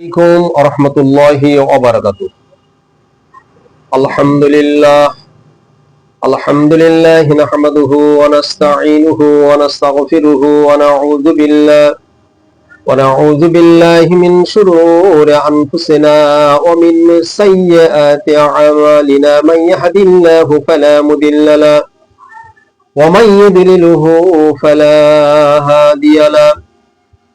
আলাইকুম আরহামতুল্লাহি ওবারাকাতু আলহামদুলিল্লাহ আলহামদুলিল্লাহ নাহমাদুহু ওয়া নাস্তাঈনুহু ওয়া নাস্তাগফিরুহু ওয়া নাউযু বিল্লাহ, ওয়া নাউযু বিল্লাহি মিন শুরুরি আনফুসিনা ওয়া মিন সাইয়্যাতি আমালিনা। মান ইয়াহদিল্লাহু ফালা মুদিল্লা লা, ওয়া মান ইউদ্লিলহু ফালা হাদিয়া লা।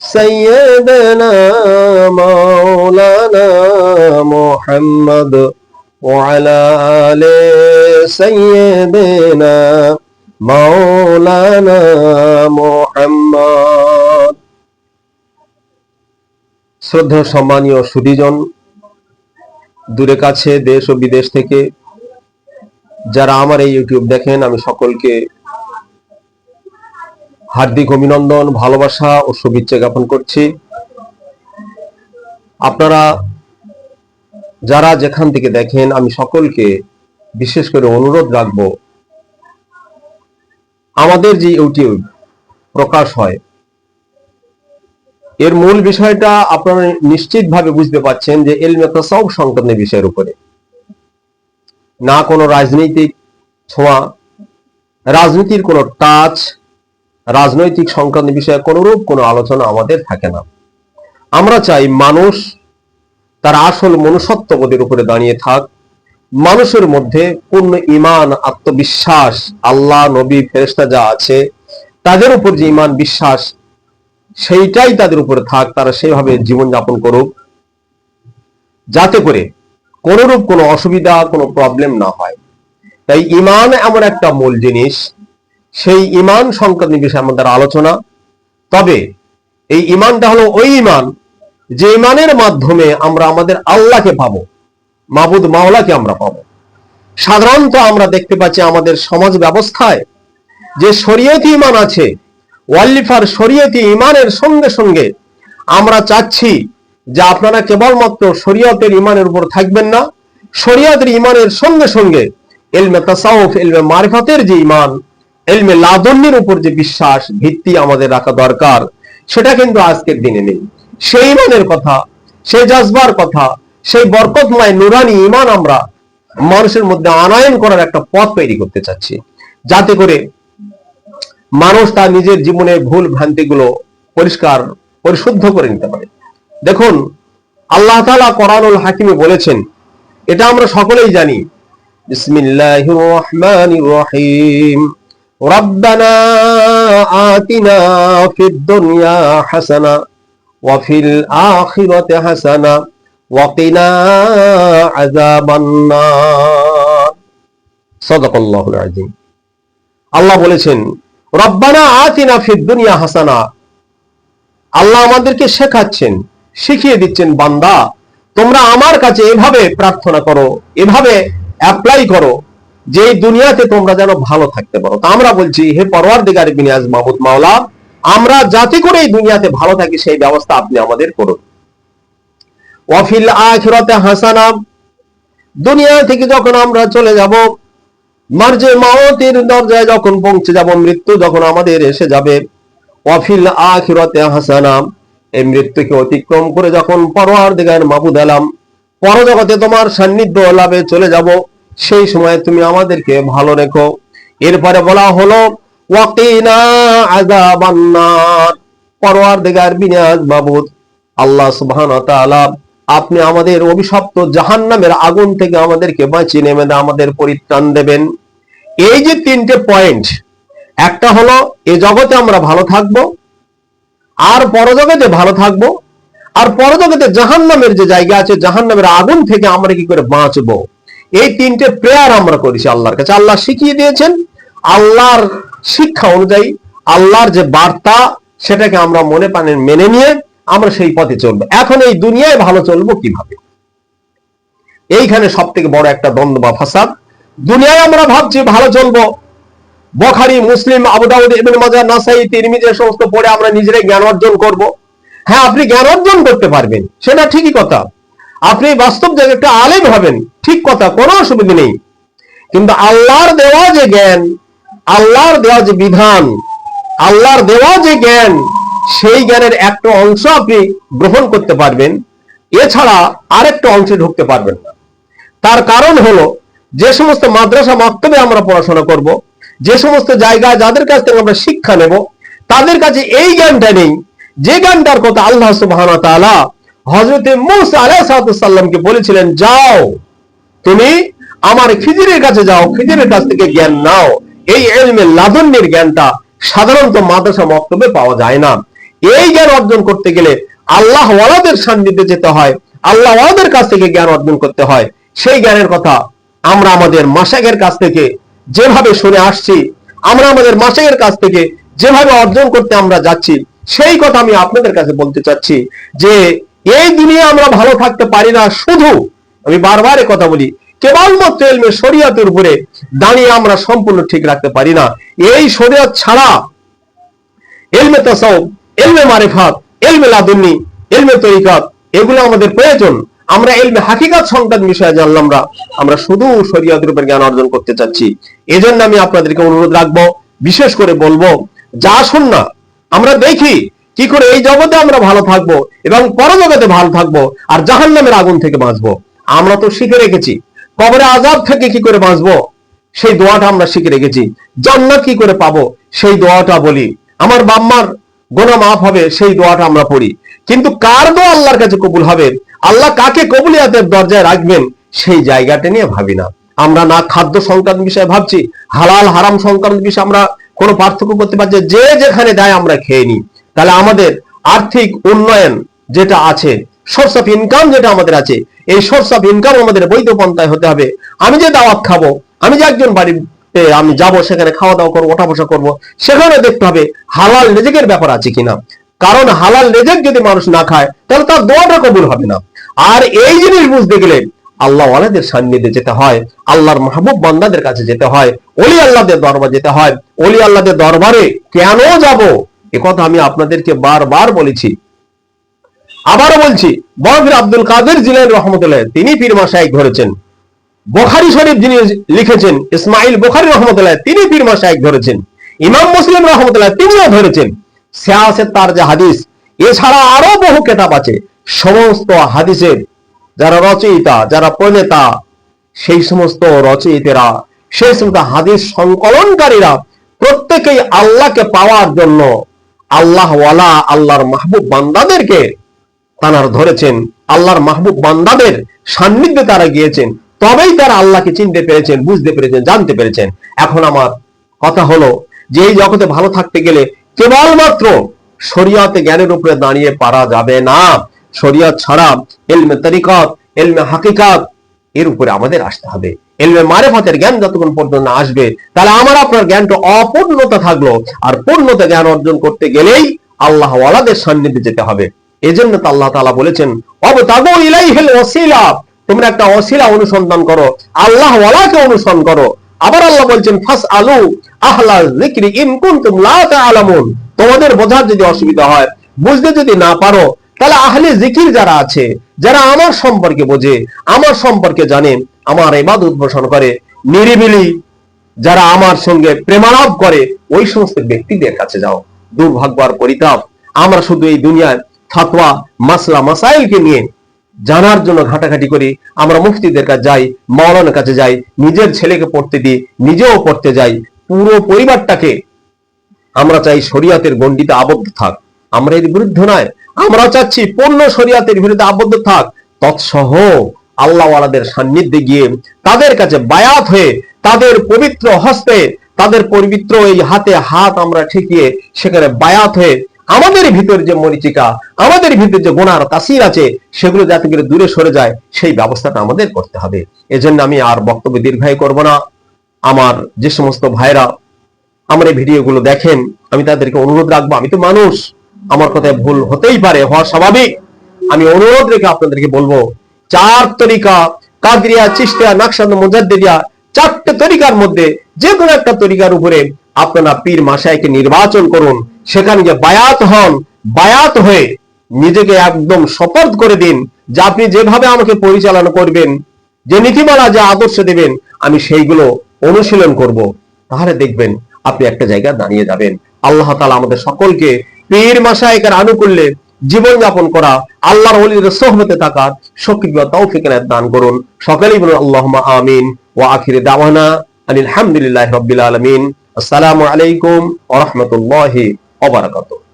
سيدنا مولانا محمد وعلى آل سيدنا مولانا محمد শ্রদ্ধা সম্মানীয় সুদীজন দূরে কাছে দেশ ও বিদেশ থেকে যারা আমার এই ইউটিউব দেখেন আমি সকলকে হার্দিক অভিনন্দন, ভালোবাসা ও শুভেচ্ছা জ্ঞাপন করছি। আপনারা যারা যেখান থেকে দেখেন, আমি সকলকে বিশেষ করে অনুরোধ রাখব, আমাদের যে ইউটিউব প্রকাশ হয়, এর মূল বিষয়টা আপনারা নিশ্চিতভাবে বুঝতে পাচ্ছেন যে এলমে সব সংক্রান্ত বিষয়ের উপরে। না কোনো রাজনৈতিক ছোঁয়া, রাজনীতির কোনো টাচ রাজনৈতিক সংক্রান্ত বিষয়ে কোনরূপ কোনো আলোচনা আমাদের থাকে না। আমরা চাই মানুষ তার আসল মনুষ্যত্ববোধের উপরে দাঁড়িয়ে থাক। মানুষের মধ্যে পূর্ণ ইমান আত্মবিশ্বাস, আল্লাহ, নবী ফেরেস্তা যা আছে, তাদের উপর যে ইমান বিশ্বাস, সেইটাই তাদের উপরে থাক, তারা সেইভাবে জীবনযাপন করুক। যাতে করে কোনরূপ কোনো অসুবিধা, কোনো প্রবলেম না হয়। তাই ইমান এমন একটা মূল জিনিস সেই ইমান সংক্রান্ত বিষয়ে আমাদের আলোচনা। তবে এই ইমানটা হলো ওই ইমান যে ইমানের মাধ্যমে আমরা আমাদের আল্লাহকে পাবো, মাবুদ মাওলাকে আমরা পাবো। সাধারণত আমরা দেখতে পাচ্ছি আমাদের সমাজ ব্যবস্থায় যে শরীয়তি ইমান আছে, ওয়াল্লিফার শরীয়তি ইমানের সঙ্গে সঙ্গে আমরা চাচ্ছি যে আপনারা কেবলমাত্র শরীয়তের ইমানের উপর থাকবেন না, শরীয়তের ইমানের সঙ্গে সঙ্গে এলমে তাসাউফ এলমে মারিফাতের যে ইমান এলমে লাদন্যের উপর যে বিশ্বাস, ভিত্তি আমাদের রাখা দরকার, সেটা কিন্তু আজকের দিনে নেই। সেই ইমানের কথা, সেই জাজবার কথা, সেই বরকতময় নুরানি ইমান আমরা মানুষের মধ্যে আনায়ন করার একটা পথ তৈরি করতে চাচ্ছি। যাতে করে মানুষ তার নিজের জীবনের ভুল ভ্রান্তিগুলো পরিষ্কার, পরিশুদ্ধ করে নিতে পারে। দেখুন, আল্লাহ তালা কোরআনুল হাকিমে বলেছেন, এটা আমরা সকলেই জানি, বিসমিল্লাহির রহমানির রহিম। ربنا آتنا في الدنيا حسنة وفي الآخرة حسنة وقنا عذاب النار صدق الله العظيم আল্লাহ বলেছেন রব্বানা আতিনা ফিদ দুনিয়া হাসানা আল্লাহ আমাদেরকে শেখাচ্ছেন শিখিয়ে দিচ্ছেন বান্দা তোমরা আমার কাছে এভাবে প্রার্থনা করো এভাবে অ্যাপ্লাই করো যে দুনিয়াতে তোমরা যেন ভালো থাকতে পারো। তা আমরা বলছি, হে পরওয়ার দিগার বিনিয়াজ মাহমুদ মাওলা, আমরা যাতে করে এই দুনিয়াতে ভালো থাকি, সেই ব্যবস্থা আপনি আমাদের করুন। ওয়াফিল আখিরাতে হাসানা, দুনিয়া থেকে যখন আমরা চলে যাব, মার্জে মাওতের দরজায় যখন পৌঁছে যাব, মৃত্যু যখন আমাদের এসে যাবে, ওয়াফিল আখিরাতে হাসানা, এই মৃত্যুকে অতিক্রম করে যখন পরওয়ার দিগার মাবুদ আলাম, পরজগতে তোমার সান্নিধ্য লাভে চলে যাব সেই সময় তুমি আমাদেরকে ভালো রেখো। এরপরে বলা হলো আল্লাহ আপনি আমাদের অভিশপ্ত জাহান্নামের আগুন থেকে আমাদেরকে বাঁচিয়ে নেবেন আমাদের পরিত্রাণ দেবেন। এই যে তিনটে পয়েন্ট, একটা হলো, এ জগতে আমরা ভালো থাকব, আর পরজগতে ভালো থাকব, আর পরজগতে জাহান্নামের যে জায়গা আছে, জাহান্নামের আগুন থেকে আমরা কি করে বাঁচবো? এই তিনটে প্রেয়ার আমরা করেছি আল্লাহর কাছে। আল্লাহ শিখিয়ে দিয়েছেন, আল্লাহর শিক্ষা অনুযায়ী আল্লাহর যে বার্তা, সেটাকে আমরা মনে প্রাণে মেনে নিয়ে আমরা সেই পথে চলবো। এখন এই দুনিয়ায় ভালো চলবো কীভাবে? এইখানে সব থেকে বড় একটা দ্বন্দ্ব বা ফাসাদ। দুনিয়ায় আমরা ভাবছি ভালো চলবো। বখারি, মুসলিম আবুদাউদ ইবনে মাজাহ, নাসাই, তিরমিজি সমস্ত পড়ে আমরা নিজেরাই জ্ঞান অর্জন করব। হ্যাঁ আপনি জ্ঞান অর্জন করতে পারবেন। সেটা ঠিকই কথা। আপনি বাস্তব জায়গায় একটা আলেম হবেন। ঠিক কথা, কোনো অসুবিধা নেই। কিন্তু আল্লাহর দেওয়া যে জ্ঞান, আল্লাহর দেওয়া যে বিধান, আল্লাহর দেওয়া যে জ্ঞান, সেই জ্ঞানের একটা অংশ আপনি গ্রহণ করতে পারবেন। এছাড়া আরেকটা অংশে ঢুকতে পারবেন না। তার কারণ হলো, যে সমস্ত মাদ্রাসা মক্তবে আমরা পড়াশোনা করব, যে সমস্ত জায়গায় যাদের কাছ থেকে আমরা শিক্ষা নেব, তাদের কাছে এই জ্ঞানটা নেই। যে জ্ঞানটার কথা আল্লাহ সুবহানাহু ওয়া হযরতে মূসা আলাইহিস সালামকে বলেছিলেন, যাও, তুমি আমার খিজিরের কাছে যাও, খিজিরের কাছ থেকে জ্ঞান নাও। এই এলমে লাদন্যের জ্ঞানটা সাধারণত মাদ্রাসা মক্তবে পাওয়া যায় না। এই জ্ঞান অর্জন করতে গেলে আল্লাহ ওয়ালাদের সান্নিধ্যে যেতে হয়, আল্লাহ ওয়ালাদের কাছ থেকে জ্ঞান অর্জন করতে হয়। সেই জ্ঞানের কথা আমরা আমাদের মাসাকের কাছ থেকে যেভাবে শুনে আসছি, আমরা আমাদের মাসাকের কাছ থেকে যেভাবে অর্জন করতে আমরা যাচ্ছি, সেই কথা আমি আপনাদের কাছে বলতে চাচ্ছি যে এই দুনিয়া আমরা ভালো থাকতে পারি না, শুধু আমি বারবার কথা বলি, কেবলমাত্র এলমে শরিয়াতের উপরে দাঁড়িয়ে আমরা সম্পূর্ণ ঠিক রাখতে পারি না। এই শরিয়ত ছাড়া এলমে তাসাউফ, এলমে মারিফাত, এলমে লাদুন্নি, এলমে তরিকাত, এগুলো আমাদের প্রয়োজন। আমরা এলমে হাকিকাত সংক্রান্ত বিষয়ে জানলাম না। আমরা শুধু শরিয়াতের উপর জ্ঞান অর্জন করতে চাচ্ছি। এজন্য আমি আপনাদেরকে অনুরোধ রাখব, বিশেষ করে বলব, যা শুন না আমরা দেখি কি করে এই জগতে আমরা ভালো থাকব এবং পরজগতে ভালো থাকব আর জাহান্নামের আগুন থেকে বাঁচবো? আমরা তো শিখে রেখেছি। কবরে আজাব থেকে কি করে বাঁচবো? সেই দোয়াটা আমরা শিখে রেখেছি। জান্নাত কি করে পাবো? সেই দোয়াটা বলি। আমার বাম্মার গোনা মাফ হবে, সেই দোয়াটা আমরা পড়ি। কিন্তু কার দোয়া আল্লাহর কাছে কবুল হবে? আল্লাহ কাকে কবুলিয়াতের দরজায় রাখবেন? সেই জায়গাটা নিয়ে ভাবি না। আমরা না খাদ্য সংক্রান্ত বিষয়ে ভাবছি, হালাল হারাম সংক্রান্ত বিষয়ে আমরা কোনো পার্থক্য করতে পারছি যে যেখানে দেয় আমরা খেয়ে নিই। তাহলে আমাদের আর্থিক উন্নয়ন যেটা আছে সোর্স অফ ইনকাম যেটা আমাদের আছে, এই সোর্স অফ ইনকাম আমাদের বৈধ পন্থায় হতে হবে। আমি যে দাওয়াত খাব, আমি যে একজন বাড়িতে আমি যাব, সেখানে খাওয়া দাওয়া করব ওঠা বসা করব সেখানে দেখতে হবে হালাল রেজেকের ব্যাপার আছে কিনা। কারণ হালাল রেজেক যদি মানুষ না খায়, তাহলে তার দোয়াটা কবুল হবে না। আর এই জিনিস বুঝতে গেলে আল্লাহ আলাদের সান্নিধ্যে যেতে হয়, আল্লাহর মাহবুব বান্দাদের কাছে যেতে হয় অলি আল্লাহদের দরবার যেতে হয়। অলি আল্লাহদের দরবারে কেন যাব? এ কথা আমি আপনাদেরকে বারবার বলেছি। বলছি, বরফির আব্দুল কাদের রহমতুল্লাহ, তিনি পীর বোখারি শরীফ যিনি লিখেছেন ইসমাইল বোখারি রহমতুল্লাহ, তিনি পীর ধরেছেন। ইমাম মুসলিম রহমতুল্লাহ, তিনিও ধরেছেন। তার যে হাদিস, এছাড়া আরও বহু কেতাব আছে। সমস্ত হাদিসের যারা রচয়িতা, যারা প্রণেতা, সেই সমস্ত রচয়িতেরা, সেই সমস্ত হাদিস সংকলনকারীরা প্রত্যেকেই আল্লাহকে পাওয়ার জন্য আল্লাহ আল্লাহর মাহবুব বান্দাদেরকে তারা ধরেছেন। আল্লাহর মাহবুব বান্দাদের সান্নিধ্যে তারা গিয়েছেন। তবেই তারা আল্লাহকে চিনতে পেরেছেন, বুঝতে পেরেছেন, জানতে পেরেছেন। এখন আমার কথা হলো যে এই জগতে ভালো থাকতে গেলে কেবলমাত্র শরিয়াতে জ্ঞানের উপরে দাঁড়িয়ে পারা যাবে না। শরিয়ত ছাড়া এলমে তরিকত এলমে হাকিকাত, এর উপরে আমাদের আসতে হবে। এলমে মারেফাতের জ্ঞান যতক্ষণ পর্যন্ত আসবে, তাহলে আমার আপনার জ্ঞানটা অপূর্ণতা থাকল। আর পূর্ণতা জ্ঞান অর্জন করতে গেলেই আল্লাহ ওয়ালাদের সান্নিধ্যে যেতে হবে। এজন্য তো আল্লাহ তাআলা বলেছেন অবতাগু ইলাইহিল ওয়াসিলা। তোমরা একটা ওসিলা অনুসন্ধান করো, আল্লাহ ওয়ালাকে অনুসরণ করো। আবার আল্লাহ বলছেন ফাস আলু আহলা যিকরি ইন কুনতুম লা তোমাদের বোঝার যদি অসুবিধা হয়, বুঝতে যদি না পারো, তাহলে আহলে জিকির যারা আছে, যারা আমার সম্পর্কে বোঝে, আমার সম্পর্কে জানে আমার ইবাদত পোষণ করে নিরিবিলি যারা আমার সঙ্গে প্রেমালাপ করে, ওই সমস্ত ব্যক্তিদের কাছে যাও। দুর্ভাগ্য আর পরিতাপ। আমরা শুধু এই দুনিয়ায় ফাতোয়া মাসলা, মাসাইলকে নিয়ে জানার জন্য ঘাটাঘাটি করি। আমরা মুফতিদের কাছে যাই, মাওলানার কাছে যাই, নিজের ছেলেকে পড়তে দিই, নিজেও পড়তে যাই। পুরো পরিবারটাকে আমরা চাই শরিয়াতের গণ্ডিতে আবদ্ধ থাক। আমরা এর বিরুদ্ধে নয়। আমরা চাচ্ছি পূর্ণ শরিয়াতের বিরুদ্ধে আবদ্ধ থাক। তৎসহ আল্লাহওয়ালাদের সান্নিধ্যে গিয়ে তাদের কাছে বায়াত হয়ে তাদের পবিত্র হস্তে তাদের পবিত্র এই হাতে হাত আমরা ঠেকিয়ে সেখানে বায়াত হয়ে আমাদের ভিতর যে মরিচিকা, আমাদের ভিতর যে গোনার তাসির আছে, সেগুলো যাতে করে দূরে সরে যায়, সেই ব্যবস্থাটা আমাদের করতে হবে। এজন্য আমি আর বক্তব্য দীর্ঘায়ী করব না। আমার যে সমস্ত ভাইরা আমার এই ভিডিওগুলো দেখেন, আমি তাদেরকে অনুরোধ রাখব, আমি তো মানুষ, আমার কথায় ভুল হতেই পারে, হওয়া স্বাভাবিক। আমি অনুরোধ রেখে আপনাদেরকে বলব চার তরিকা, কাদরিয়া চিস্তিয়া নাকশাদ মুজাদ্দিদিয়া, চারটে তরিকার মধ্যে যে কোনো একটা তরিকার উপরে আপনারা পীর মাসাইকে নির্বাচন করুন। সেখানে গিয়ে বায়াত হন, বায়াত হয়ে নিজেকে একদম শপথ করে দিন যে আপনি যেভাবে আমাকে পরিচালনা করবেন, যে নীতিমালা, যে আদর্শ দেবেন, আমি সেইগুলো অনুশীলন করব। তাহলে দেখবেন আপনি একটা জায়গায় দাঁড়িয়ে যাবেন। আল্লাহ তালা আমাদের সকলকে পীর মাসায়কের আনুকূল্যে জীবনযাপন করা, আল্লাহর ওলিদের সোহবতে থাকার সক্রিয় তৌফিকের দান করুন। সকলেই বলুন আল্লাহ আমিন ও আখিরে দাওয়ানা আলহামদুলিল্লাহ রবিল আলমিন। আসসালামু আলাইকুম ওয়া রাহমাতুল্লাহি ওয়া বারাকাতুহু।